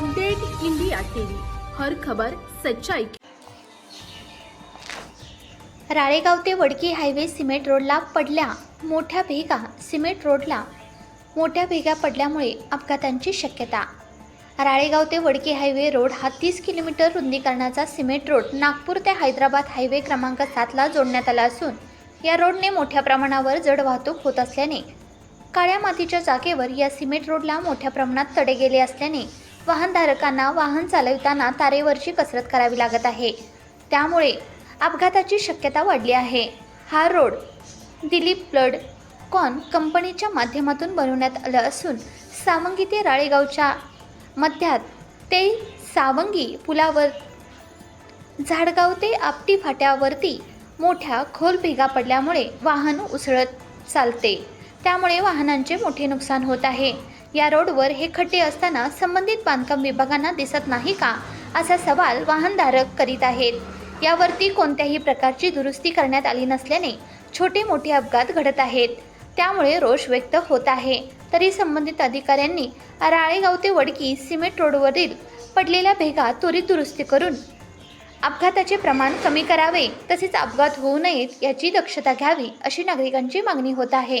Update India TV. हर खबर सच्चाई राळेगाव ते वडकी हायवे सिमेंट रोडला पडल्या मोठ्या भेगा सिमेंट रोडला मोठ्या भेगा पडल्यामुळे अपघातांची शक्यता. राळेगाव ते वडकी हायवे रोड हा तीस किलोमीटर रुंदीकरणाचा सिमेंट रोड नागपूर ते हैदराबाद हायवे क्रमांक सातला जोडण्यात आला असून या रोडने मोठ्या प्रमाणावर जड वाहतूक होत असल्याने काळ्या मातीच्या जागेवर या सिमेंट रोडला मोठ्या प्रमाणात तडे गेले असल्याने वाहनधारकांना वाहन चालविताना तारेवरची कसरत करावी लागत आहे. त्यामुळे अपघाताची शक्यता वाढली आहे. हा रोड दिलीप ब्लड कॉन कंपनीच्या माध्यमातून बनवण्यात आलं असून सावंगी ते राळेगावच्या मध्यात ते सावंगी पुलावर झाडगाव ते आपटी फाट्यावरती मोठ्या खोल भेगा पडल्यामुळे वाहन उसळत चालते. त्यामुळे वाहनांचे मोठे नुकसान होत आहे. या रोडवर हे खड्डे असताना संबंधित बांधकाम विभागांना दिसत नाही का? असा सवाल वाहनधारक करीत आहेत. यावरती कोणत्याही प्रकारची दुरुस्ती करण्यात आली नसल्याने छोटे मोठे अपघात घडत आहेत. त्यामुळे रोष व्यक्त होत आहे. तरी संबंधित अधिकाऱ्यांनी राळेगाव ते वडकी सिमेंट रोडवरील पडलेल्या भेगा त्वरित दुरुस्ती करून अपघाताचे प्रमाण कमी करावे तसेच अपघात होऊ नयेत याची दक्षता घ्यावी अशी नागरिकांची मागणी होत आहे.